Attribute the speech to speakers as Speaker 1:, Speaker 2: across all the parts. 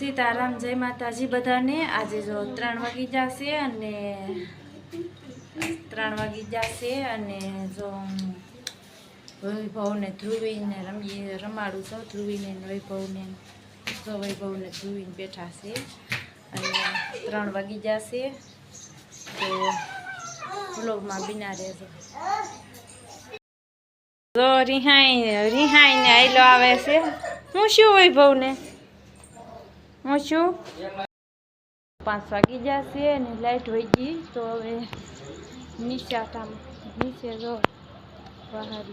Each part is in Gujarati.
Speaker 1: સીતારામ, જય માતાજી બધાને. આજે જો ત્રણ વાગી જશે અને ત્રણ વાગી જશે અને જો વૈભવને ધ્રુવીને રમી રમાડું છું. ધ્રુવીને વૈભવને, જો વૈભવને ધ્રુવીને બેઠા છે. અને ત્રણ વાગી જશે. તો વ્લોગમાં બિના રહેજો. જો રિહાઈ, રિહાઈને આયલો આવે છે. હું શું વૈભવને? હું શું પાંચ વાગી જશે અને લાઈટ વહી ગઈ તો હવે નીચે આટા નીચે જો બહાર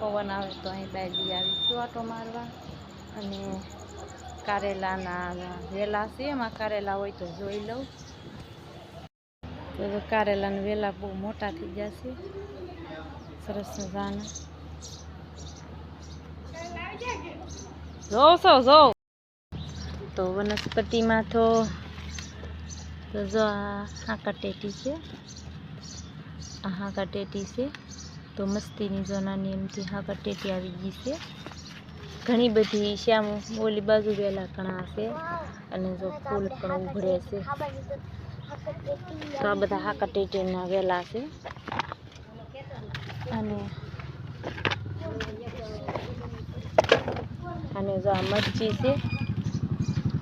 Speaker 1: પવન આવે તો અહીં બાયલી આવીશું આટો મારવા. અને કારેલાના વેલા છે એમાં કારેલા હોય તો જોઈ લઉં. તો કારેલાના વેલા બહુ મોટા થઈ જશે. સરસ મજાના. જોઉં છો જોઉં તો વનસ્પતિમાં તો તો જો આ હાકાટેટી છે આ હાકાટેટી છે તો મસ્તીની જો નાની એમથી હાકાટેટી આવી ગઈ છે ઘણી બધી શ્યામ ઓલી બાજુ વેલા ઘણા છે અને જો ફૂલ પણ ઉભરે છે તો આ બધા હાકાટેટીના વેલા છે અને અને જો આ મરચી છે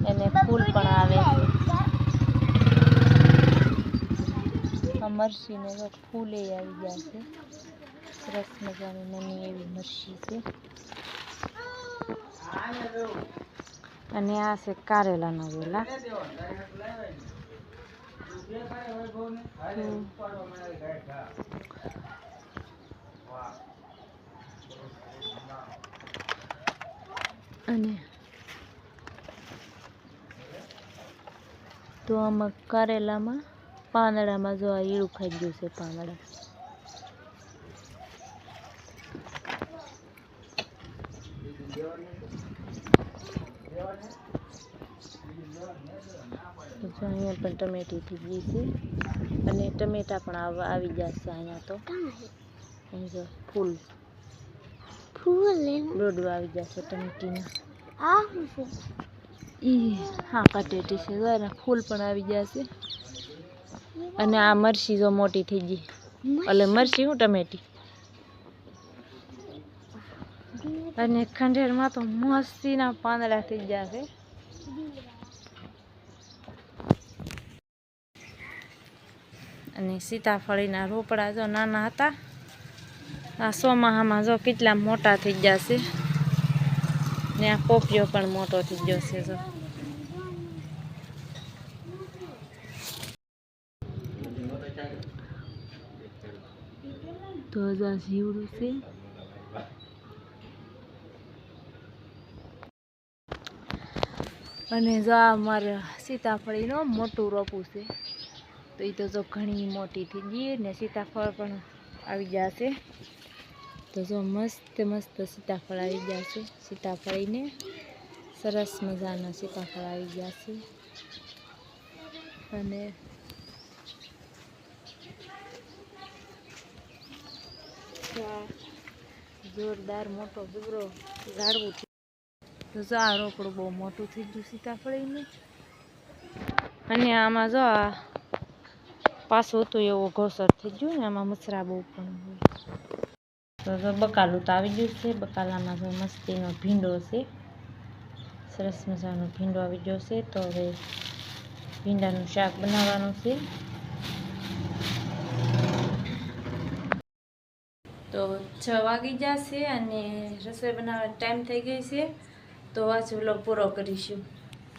Speaker 1: એને ફૂલ પણ આવે છે. આ મરચીને ફૂલે આવી ગયા છે. સરસ મજાની નાની એવી મરસી છે. અને આ છે કારેલાના વેલા. અને તો આમાં કારેલામાં પાંદડામાં જો આ ઈળું ખાઈ ગયું છે પાંદડા. તો જો અહીંયા પણ ટમેટી થઈ ગઈ છે. અને ટમેટા પણ આવ- આવી જશે અહીંયા તો. અહીં જો ફૂલ.
Speaker 2: ફૂલ
Speaker 1: દોડવા આવી જશે ટમેટીના.
Speaker 2: આ શું છે?
Speaker 1: ઈ, હા, કટેટી છે. જો ફૂલ પણ આવી જશે અને આ મરચી જો મોટી થઈ ગઈ. એટલે મરચી હું ટમેટી? અને ખંડેરમાં તો મસ્તીના પાંદડા થઈ જશે અને સીતાફળીના રોપડા જો નાના હતા. આ સોમાહામાં જો કેટલા મોટા થઈ જશે ને આ પોપિયો પણ મોટો થઈ ગયો છે જો. તો હજાર જીવડું છે. અને જો આ મારે સીતાફળીનો મોટું રોપું છે. તો એ તો જો ઘણી મોટી થઈ ગઈ ને સીતાફળ પણ આવી જશે. તો જો મસ્ત મસ્ત સીતાફળ આવી ગયા છે. સીતાફળીને સરસ મજાના સીતાફળ આવી ગયા છે. અને જોરદાર મોટો જબરો ગાળવું છે તો જો આ રોકડું બહુ મોટું થઈ ગયું સીતાફળીને. અને આમાં જો આ પાછું હતું એવો ઘોસર થઈ ગયું ને, આમાં મસરા બહુ પણ તો તો બકાલું તો આવી ગયું છે. બકાલામાં તો મસ્તીનો ભીંડો છે. સરસ મજાનો ભીંડો આવી ગયો છે. તો હવે ભીંડાનું શાક બનાવવાનું છે. તો છ વાગી જશે અને રસોઈ બનાવવાનો ટાઈમ થઈ ગઈ છે. તો આ વ્લોગ પૂરો કરીશું.